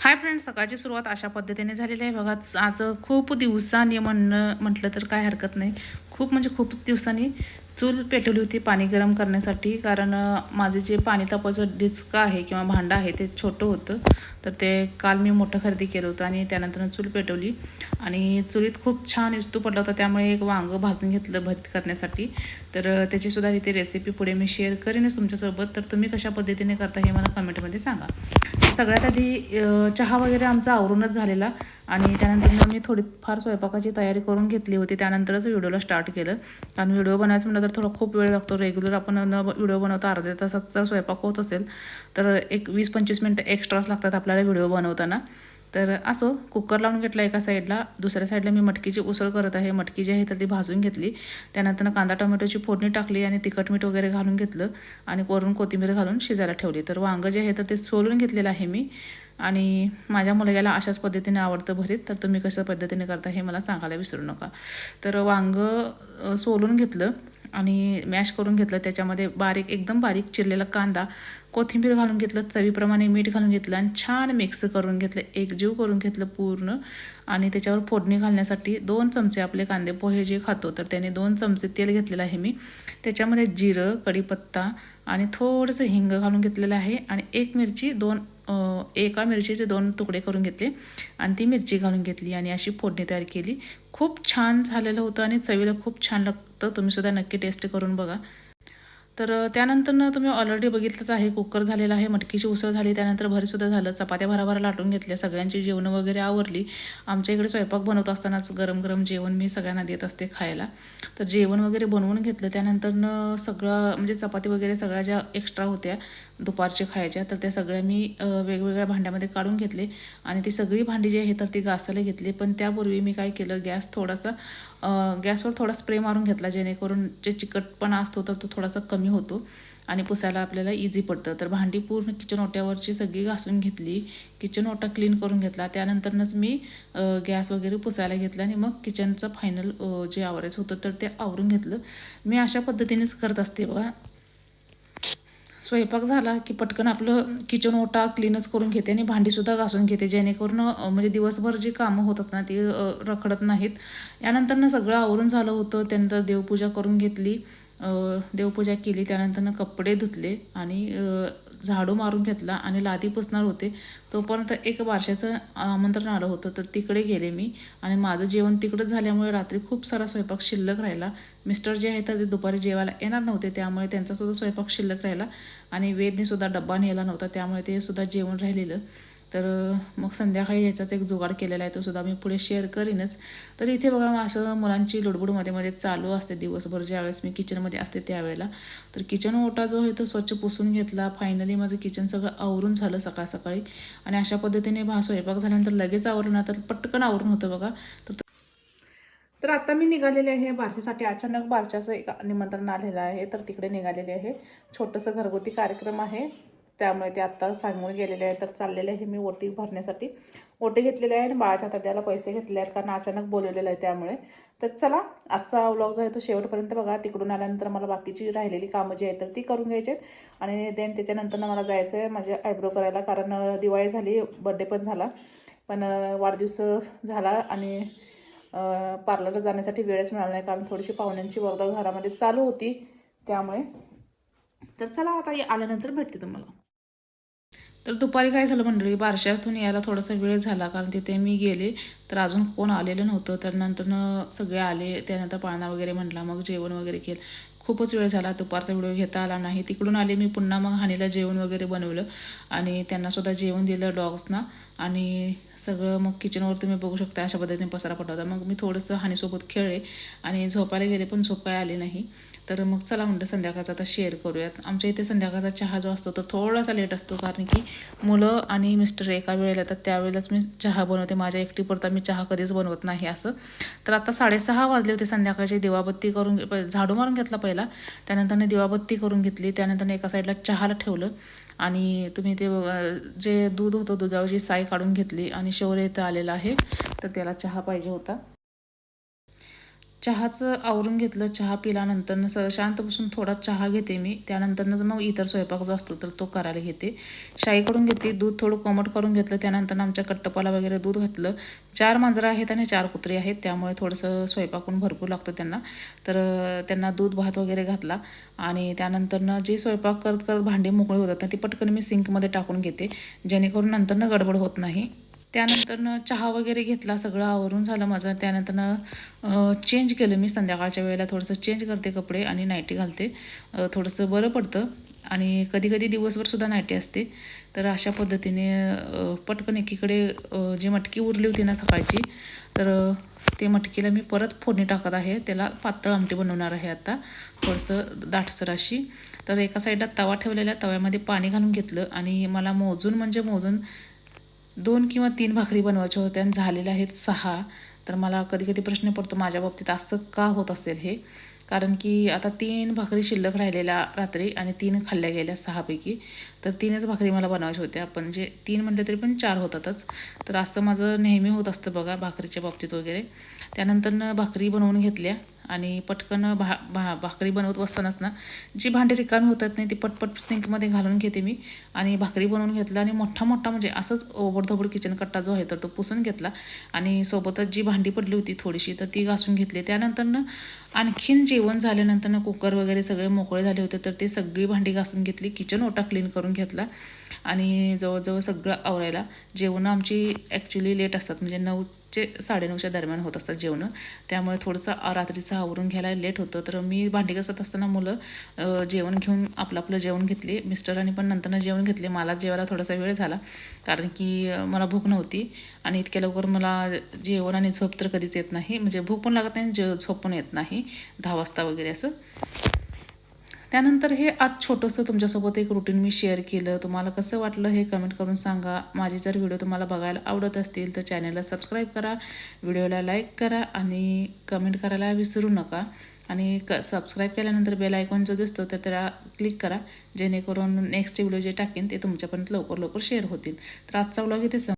Hi friends सकाळची सुरुवात अशा पद्धतीने झालेली आहे. बघा आज खूप दिवसांनी म्हणणं म्हटलं तर काय हरकत नाही. खूप म्हणजे खूप दिवसांनी चूल पेटवली होती पाणी गरम करण्यासाठी. कारण माझे जे पाणी तापाचं डिचका आहे किंवा भांडं आहे ते छोटं होतं. तर ते काल मी मोठं खरेदी केलं होतं आणि त्यानंतर चूल पेटवली. आणि चुलीत खूप छान विस्तू पडला होता त्यामुळे एक वांगं भाजून घेतलं भत करण्यासाठी. तर त्याचीसुद्धा इथे रेसिपी पुढे मी शेअर करेनच तुमच्यासोबत. तर तुम्ही कशा पद्धतीने करता हे मला कमेंटमध्ये सांगा. सगळ्यात आधी चहा वगैरे आमचा आवरूनच झालेला. आणि त्यानंतर मग मी थोडीफार स्वयंपाकाची तयारी करून घेतली होती. त्यानंतरच व्हिडिओला स्टार्ट केलं. कारण व्हिडिओ बनायचं म्हटलं तर थोडा खूप वेळ लागतो रेग्युलर आपण न व्हिडिओ बनवता अर्ध्या तासात जर स्वयंपाक होत असेल तर एक वीस पंचवीस मिनटं एक्स्ट्राच लागतात आपल्याला व्हिडिओ बनवताना. तर असो कुकर लावून घेतला एका साईडला दुसऱ्या साईडला मी मटकीची उसळ करत आहे. मटकी जी आहे तर ती भाजून घेतली. त्यानंतर कांदा टोमॅटोची फोडणी टाकली आणि तिखट मीठ वगैरे घालून घेतलं आणि वरून कोथिंबीर घालून शिजायला ठेवली. तर वांगं जे आहे तर ते सोलून घेतलेलं आहे मी. आणि माझ्या मुलग्याला अशाच पद्धतीने आवडतं भरीत. तर तुम्ही कशा पद्धतीने करता हे मला सांगायला विसरू नका. तर वांगं सोलून घेतलं. आणि मॅश करून घेतलं. त्याच्यामध्ये बारीक एकदम बारीक चिरलेला कांदा कोथिंबीर घालून घेतलं चवीप्रमाणे मीठ घालून घेतलं आणि छान मिक्स करून घेतलं. एकजीव करून घेतलं पूर्ण. आणि त्याच्यावर फोडणी घालण्यासाठी दोन चमचे आपले कांदे पोहे जे खातो तर त्याने दोन चमचे तेल घेतलेलं आहे मी. त्याच्यामध्ये जिरं कढीपत्ता आणि थोडंसं हिंग घालून घेतलेलं आहे. आणि एक मिरची दोन एका मिरचीचे दोन तुकडे करून घेतले आणि ती मिरची घालून घेतली आणि अशी फोडणी तयार केली. खूप छान झालेलं होतं आणि चवीला खूप छान लागतं. तुम्हीसुद्धा नक्की टेस्ट करून बघा. तर त्यानंतरनं तुम्ही ऑलरेडी बघितलंच आहे कुकर झालेला आहे मटकीची उसळ झाली त्यानंतर भरीसुद्धा झालं चपात्या भराभरा लाटून घेतल्या सगळ्यांची जेवणं वगैरे आवरली. आमच्या इकडे स्वयंपाक बनवत असतानाच गरम गरम जेवण मी सगळ्यांना देत असते खायला. तर जेवण वगैरे बनवून घेतलं त्यानंतरनं सगळं म्हणजे चपाती वगैरे सगळ्या ज्या एक्स्ट्रा होत्या दुपारच्या खायच्या तर त्या सगळ्या मी वेगवेगळ्या भांड्यामध्ये काढून घेतले. आणि ती सगळी भांडी जी आहे तर ती घासायला घेतली. पण त्यापूर्वी मी काय केलं गॅस थोडासा गॅसवर थोडा स्प्रे मारून घेतला जेणेकरून जे चिकटपणा असतो तर तो थोडासा कमी होतो आणि पुसायला आपल्याला इझी पडतं. तर भांडी पूर्ण किचन ओट्यावरची सगळी घासून घेतली किचन ओटा क्लीन करून घेतला. त्यानंतरनंच मी गॅस वगैरे पुसायला घेतला आणि मग किचनचं फायनल जे आवरायचं होतं तर ते आवरून घेतलं. मी अशा पद्धतीनेच करत असते बघा. स्वयंपाक झाला की पटकन आपलं किचन ओटा क्लीनच करून घेते आणि भांडीसुद्धा घासून घेते जेणेकरून म्हणजे दिवसभर जी कामं होतात ना ती रखडत नाहीत. यानंतरनं सगळं आवरून झालं होतं त्यानंतर देवपूजा करून घेतली. देवपूजा केली त्यानंतरनं कपडे धुतले आणि झाडू मारून घेतला आणि लादी पुसणार होते तोपर्यंत एक बारशाचं आमंत्रण आलं होतं. तर तिकडे गेले मी आणि माझं जेवण तिकडंच झाल्यामुळे रात्री खूप सारा स्वयंपाक शिल्लक राहिला. मिस्टर जे आहेत तर ते दुपारी जेवायला येणार नव्हते त्यामुळे त्यांचासुद्धा स्वयंपाक शिल्लक राहिला आणि वेदनेसुद्धा डब्बा नेला नव्हता त्यामुळे ते सुद्धा जेवण राहिलेलं. तर मग संध्याकाळी याचाच एक जुगाड केलेला आहे तो सुद्धा मी पुढे शेअर करीनच. तर इथे बघा असं मुलांची लुडबुडमध्ये मध्ये चालू असते दिवसभर. ज्यावेळेस मी किचनमध्ये असते त्यावेळेला. तर किचन ओटा जो आहे तो स्वच्छ पुसून घेतला. फायनली माझं किचन सगळं आवरून झालं सकाळ सकाळी. आणि अशा पद्धतीने भा स्वयंपाक झाल्यानंतर लगेच आवरून आता तर पटकन आवरून होतं बघा. तर तर आता मी निघालेले आहे बारशीसाठी. अचानक बारशाचं एक निमंत्रण आलेलं आहे. तर तिकडे निघालेले आहे. छोटंसं घरगुती कार्यक्रम आहे. त्यामुळे ते आत्ता सांगून गेलेले आहे तर चाललेले आहे मी ओटी भरण्यासाठी. ओटी घेतलेले आहे आणि बाळाच्या हातात त्याला पैसे घेतले आहेत कारण अचानक बोलवलेलं आहे त्यामुळे. तर चला आजचा व्लॉग जो आहे तो शेवटपर्यंत बघा. तिकडून आल्यानंतर मला बाकीची राहिलेली कामं जी आहेत तर ती करून घ्यायची आहेत. आणि देन त्याच्यानंतर मला जायचं आहे माझे आयब्रो करायला कारण दिवाळी झाली बड्डे पण झाला. पण वाढदिवस झाला आणि पार्लरला जाण्यासाठी वेळच मिळाला नाही कारण थोडीशी पाहुण्यांची वर्दळ घरामध्ये चालू होती त्यामुळे. तर चला आता आल्यानंतर भेटते तुम्हाला. तर दुपारी काय झालं मंडळी बारशातून यायला थोडासा वेळ झाला कारण तिथे मी गेले तर अजून कोण आलेलं नव्हतं तर नंतरनं सगळे आले त्यानंतर पाळणा वगैरे म्हटला मग जेवण वगैरे केलं. खूपच वेळ झाला दुपारचा व्हिडिओ घेता आला नाही. तिकडून आले मी पुन्हा मग हानीला जेवण वगैरे बनवलं आणि त्यांनासुद्धा जेवण दिलं डॉग्सना. आणि सगळं मग किचनवर तुम्ही बघू शकता अशा पद्धतीने पसारा पटवता मग मी थोडंसं हानीसोबत खेळले आणि झोपायला गेले पण झोप काय आली नाही. तर मग चला म्हणलं संध्याकाळचा आता शेअर करूयात. आमच्या इथे संध्याकाळचा चहा जो असतो तो थोडासा लेट असतो कारण की मुलं आणि मिस्टर एका वेळेला येतात त्यावेळेलाच मी चहा बनवते. माझ्या एकटीपुरता मी चहा कधीच बनवत नाही असं. तर आता साडेसहा वाजले होते संध्याकाळची. दिवाबत्ती करून प- झाडू मारून घेतला पहिला. त्यानंतर दिवाबत्ती करून घेतली. त्यानंतरने एका साईडला चहाला ठेवलं. आणि तुम्ही ते बघा, जे दूध होतं दुधावरची साय काढून घेतली आणि शौर्य इथं आलेलं आहे तर त्याला चहा पाहिजे होता. चहाचं आवरून घेतलं चहा पिल्यानंतर स शांत बसून थोडा चहा घेते मी. त्यानंतरनं मग इतर स्वयंपाक जो असतो तर तो करायला घेते. शाईकडून घेतली दूध थोडं कोमट करून घेतलं त्यानंतर आमच्या कट्टपाला वगैरे दूध घातलं. चार मांजरं आहेत आणि चार कुत्री आहेत त्यामुळे थोडंसं स्वयंपाकून भरपूर लागतं त्यांना. तर त्यांना दूध भात वगैरे घातला आणि त्यानंतरनं जे स्वयंपाक करत करत भांडी मोकळी होतात ना ती पटकन मी सिंकमध्ये टाकून घेते. जेणेकरून नंतरनं गडबड होत नाही. त्यानंतरनं चहा वगैरे घेतला सगळं आवरून झालं माझं. त्यानंतरनं चेंज केलं मी संध्याकाळच्या वेळेला. थोडंसं चेंज करते कपडे आणि नाईटी घालते. थोडंसं बरं पडतं. आणि कधी कधी दिवसभरसुद्धा नायटी असते. तर अशा पद्धतीने पटकन एकीकडे जी मटकी उरली होती ना सकाळची तर ते मटकीला मी परत फोडणी टाकत आहे. त्याला पातळ आमटी बनवणार आहे आता. थोडंसं दाटसर अशी तर एका साईडला तवा ठेवलेला तव्यामध्ये पाणी घालून घेतलं. आणि मला मोजून म्हणजे मोजून दोन किंवा तीन भाकरी बनवायच्या होत्या आणि झालेल्या आहेत सहा. तर मला कधी कधी प्रश्न पडतो माझ्या बाबतीत असं का होत असेल हे? कारण की आता तीन भाकरी शिल्लक राहिलेल्या रात्री आणि तीन खाल्ल्या गेल्या सहापैकी. तर तीनच भाकरी मला बनवायच्या होत्या. पण जे तीन म्हटले तरी पण चार होतातच. तर असं माझं नेहमी होत असतं बघा भाकरीच्या बाबतीत वगैरे. त्यानंतरनं भाकरी बनवून घेतल्या. आणि पटकन भा भा भाकरी बनवत असतानाच ना जी भांडी रिकामी होतात नाही ती पटपट सिंकमध्ये घालून घेते मी. आणि भाकरी बनवून घेतला आणि मोठा मोठा म्हणजे असंच ओबडधोबड किचन कट्टा जो आहे तर तो पुसून घेतला. आणि सोबतच जी भांडी पडली होती थोडीशी तर ती घासून घेतली. त्यानंतरनं आणखीन जेवण झाल्यानंतरनं कुकर वगैरे सगळे मोकळे झाले होते तर ते सगळी भांडी घासून घेतली किचन ओटा क्लीन करून घेतला. आणि जवळजवळ सगळं आवरायला. जेवणं आमची ॲक्च्युली लेट असतात म्हणजे नऊ चे साडेनऊच्या दरम्यान होत असतात जेवणं. त्यामुळे थोडंसं रात्रीचं आवरून घ्यायला लेट होतं. तर मी भांडी घासत असताना मुलं जेवण घेऊन आपलं आपलं जेवण घेतले. मिस्टरांनी पण नंतरनं जेवण घेतले. मला जेवायला थोडासा वेळ झाला. कारण की मला भूक नव्हती. आणि इतक्या लवकर मला जेवण आणि झोप तर कधीच येत नाही. म्हणजे भूक पण लागत नाही आणि जे झोप पण येत नाही. दहा वाजता वगैरे असं. त्यानंतर हे आज छोटंसं तुमच्यासोबत एक रुटीन मी शेअर केलं. तुम्हाला कसं वाटलं हे कमेंट करून सांगा. माझे जर व्हिडिओ तुम्हाला बघायला आवडत असतील तर चॅनलला सबस्क्राईब करा. व्हिडिओला लाईक करा आणि कमेंट करायला विसरू नका. आणि क सबस्क्राईब केल्यानंतर बेल आयकॉन जो दिसतो तर त्याला क्लिक करा. जेणेकरून नेक्स्ट व्हिडिओ जे टाकेन ते तुमच्यापर्यंत लवकर लवकर शेअर होतील. तर आजचा व्लॉग इथे